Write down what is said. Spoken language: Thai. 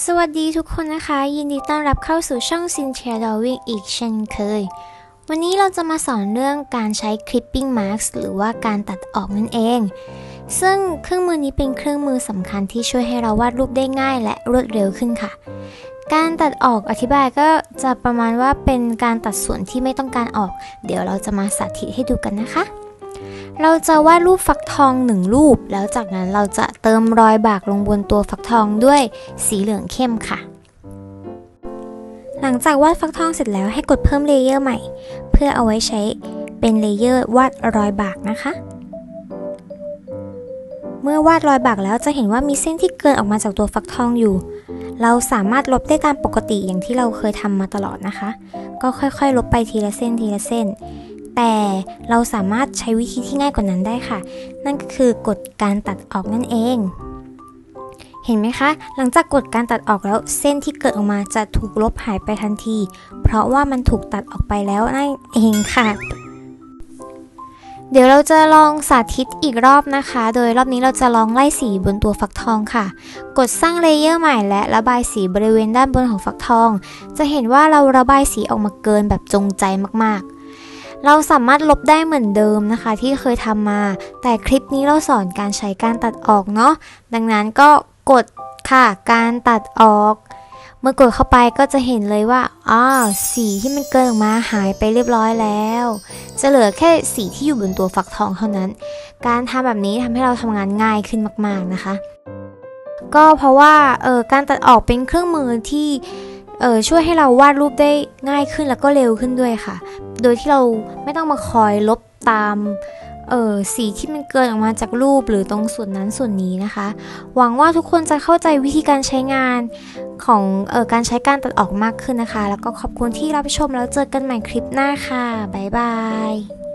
สวัสดีทุกคนนะคะ ยินดีต้อนรับเข้าสู่ช่อง c y n t h i a Drawing อีกเช่นเคย วันนี้เราจะมาสอนเรื่องการใช้ clipping mask หรือว่าการตัดออกนั่นเอง ซึ่งเครื่องมือนี้เป็นเครื่องมือสำคัญที่ช่วยให้เราวาดรูปได้ง่ายและรวดเร็วขึ้นค่ะ การตัดออกอธิบายก็จะประมาณว่าเป็นการตัดส่วนที่ไม่ต้องการออก เดี๋ยวเราจะมาสาธิตให้ดูกันนะคะ เราจะวาดรูปฟักทองหนึ่งรูป แล้วจากนั้นเราจะเติมรอยบากลงบนตัวฟักทองด้วยสีเหลืองเข้มค่ะ หลังจากวาดฟักทองเสร็จแล้วให้กดเพิ่มเลเยอร์ใหม่ เพื่อเอาไว้ใช้เป็นเลเยอร์วาดรอยบากนะคะ เมื่อวาดรอยบากแล้วจะเห็นว่ามีเส้นที่เกินออกมาจากตัวฟักทองอยู่ เราสามารถลบได้ตามปกติอย่างที่เราเคยทำมาตลอดนะคะ ก็ค่อยๆ ลบไปทีละเส้นทีละเส้น แต่เราสามารถใช้วิธีที่ง่ายกว่านั้นได้ค่ะ นั่นก็คือกฎการตัดออกนั่นเอง เห็นไหมคะ หลังจากกฎการตัดออกแล้วเส้นที่เกิดออกมาจะถูกลบหายไปทันที เพราะว่ามันถูกตัดออกไปแล้วนั่นเองค่ะเดี๋ยวเราจะลองสาธิตอีกรอบนะคะ โดยรอบนี้เราจะลองไล่สีบนตัวฟักทองค่ะ กดสร้างเลเยอร์ใหม่และระบายสีบริเวณด้านบนของฟักทอง จะเห็นว่าเราระบายสีออกมาเกินแบบจงใจมากๆ เราสามารถลบได้เหมือนเดิมนะคะที่เคยทำมา แต่คลิปนี้เราสอนการใช้การตัดออกเนาะดังนั้นก็กดค่ะการตัดออก เมื่อกดเข้าไปก็จะเห็นเลยว่าอ้าวสีที่มันเกินออกมาหายไปเรียบร้อยแล้ว จะเหลือแค่สีที่อยู่บนตัวฟักทองเท่านั้น การทำแบบนี้ทำให้เราทำงานง่ายขึ้นมาก ๆนะคะ ก็เพราะว่าเออการตัดออกเป็นเครื่องมือที่ เออช่วยให้เราวาดรูปได้ง่ายขึ้นแล้วก็เร็วขึ้นด้วยค่ะ โดยที่เราไม่ต้องมาคอยลบตามเออสีที่มันเกินออกมาจากรูปหรือตรงส่วนนั้นส่วนนี้นะคะ หวังว่าทุกคนจะเข้าใจวิธีการใช้งานของเออการใช้การตัดออกมากขึ้นนะคะ แล้วก็ขอบคุณที่รับชมแล้วเจอกันใหม่คลิปหน้าค่ะ บ๊ายบาย